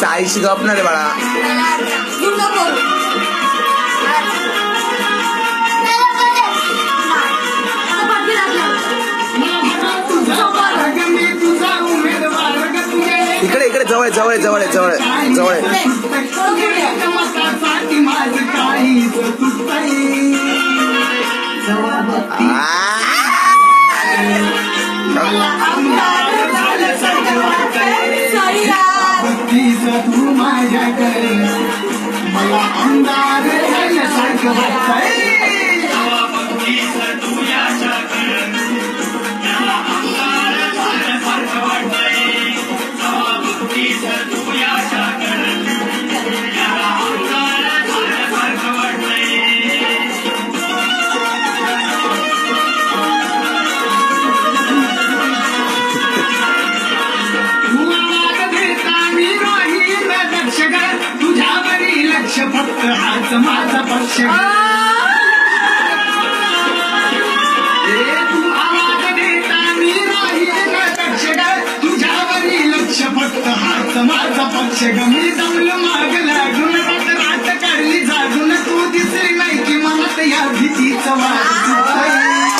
साईशी गपणार आहे बाळा इकडे इकडे जवळ जवळ जवळ आहे, जवळ जवळ आहे. माझ्याकडे मला अंधार झाल्यासारखं वाटतंय। आज माझा पक्ष. तू आवाज देता मी नाही लक्ष ग? तुझ्यावरी लक्ष फक्त हाच माझा पक्ष ग. मी जमलं माग लागून रात काढली जागून तू दिसली नाही की मला या भीतीच वाट